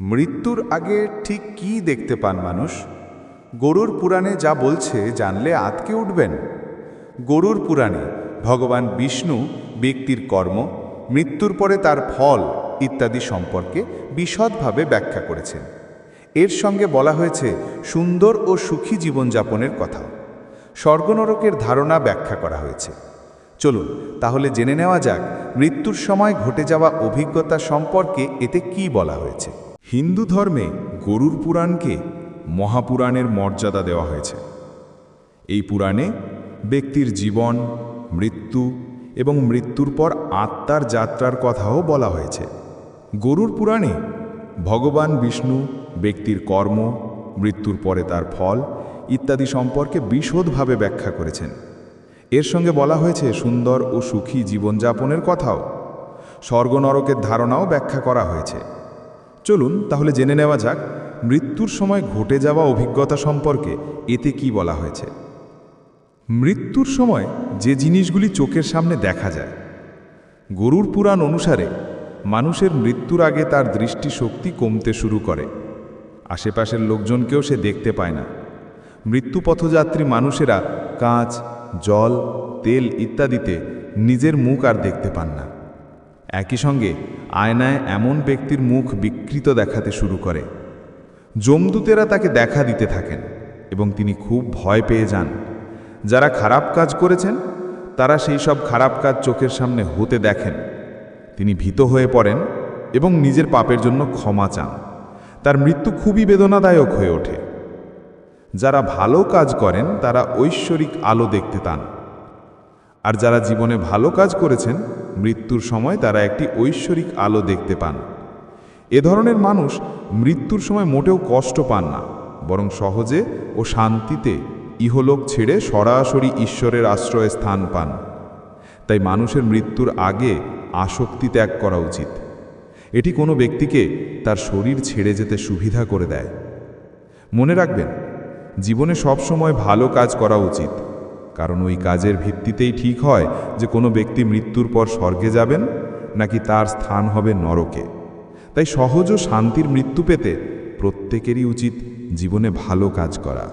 মৃত্যুর আগে ঠিক কি দেখতে পান মানুষ? গরুর পুরাণে যা বলছে জানলে আতকে উঠবেন। গরুর পুরাণে ভগবান বিষ্ণু ব্যক্তির কর্ম, মৃত্যুর পরে তার ফল ইত্যাদি সম্পর্কে বিশদভাবে ব্যাখ্যা করেছেন। এর সঙ্গে বলা হয়েছে, সুন্দর ও সুখী জীবনযাপনের কথা স্বর্গনরকের ধারণা ব্যাখ্যা করা হয়েছে। চলুন, তাহলে জেনে নেওয়া যাক, মৃত্যুর সময় ঘটে যাওয়া অভিজ্ঞতা সম্পর্কে এতে কি বলা হয়েছে। হিন্দু ধর্মে গরুর পুরাণকে মহাপুরাণের মর্যাদা দেওয়া হয়েছে। এই পুরাণে ব্যক্তির জীবন, মৃত্যু এবং মৃত্যুর পর আত্মার যাত্রার কথাও বলা হয়েছে। গরুর পুরাণে ভগবান বিষ্ণু ব্যক্তির কর্ম, মৃত্যুর পরে তার ফল ইত্যাদি সম্পর্কে বিশদভাবে ব্যাখ্যা করেছেন। এর সঙ্গে বলা হয়েছে, সুন্দর ও সুখী জীবনযাপনের কথাও। স্বর্গনরকের ধারণাও ব্যাখ্যা করা হয়েছে। চলুন তাহলে জেনে নেওয়া যাক, মৃত্যুর সময় ঘটে যাওয়া অভিজ্ঞতা সম্পর্কে এতে কি বলা হয়েছে। মৃত্যুর সময় যে জিনিসগুলি চোখের সামনে দেখা যায়। গরুর পুরাণ অনুসারে মানুষের মৃত্যুর আগে তার দৃষ্টিশক্তি কমতে শুরু করে। আশেপাশের লোকজনকেও সে দেখতে পায় না। মৃত্যু পথযাত্রী মানুষেরা কাঁচ, জল, তেল ইত্যাদিতে নিজের মুখ আর দেখতে পান না। একই সঙ্গে আয়নায় এমন ব্যক্তির মুখ বিকৃত দেখাতে শুরু করে। জমদূতেরা তাকে দেখা দিতে থাকেন এবং তিনি খুব ভয় পেয়ে যান। যারা খারাপ কাজ করেছেন, তারা সেই সব খারাপ কাজ চোখের সামনে হতে দেখেন। তিনি ভীত হয়ে পড়েন এবং নিজের পাপের জন্য ক্ষমা চান। তার মৃত্যু খুবই বেদনাদায়ক হয়ে ওঠে। যারা ভালো কাজ করেন, তারা ঐশ্বরিক আলো দেখতে পান আর যারা জীবনে ভালো কাজ করেছেন, মৃত্যুর সময় তারা একটি ঐশ্বরিক আলো দেখতে পান। এ ধরনের মানুষ মৃত্যুর সময় মোটেও কষ্ট পান না, বরং সহজে ও শান্তিতে ইহলোক ছেড়ে সরাসরি ঈশ্বরের আশ্রয়ে স্থান পান। তাই মানুষের মৃত্যুর আগে আসক্তি ত্যাগ করা উচিত। এটি কোনো ব্যক্তিকে তার শরীর ছেড়ে যেতে সুবিধা করে দেয়। মনে রাখবেন, জীবনে সবসময় ভালো কাজ করা উচিত। কারণ ওই কাজের ভিত্তিতেই ঠিক হয় যে কোনো ব্যক্তি মৃত্যুর পর স্বর্গে যাবেন, নাকি তার স্থান হবে নরকে। তাই সহজ ও শান্তির মৃত্যু পেতে প্রত্যেকেরই উচিত জীবনে ভালো কাজ করা।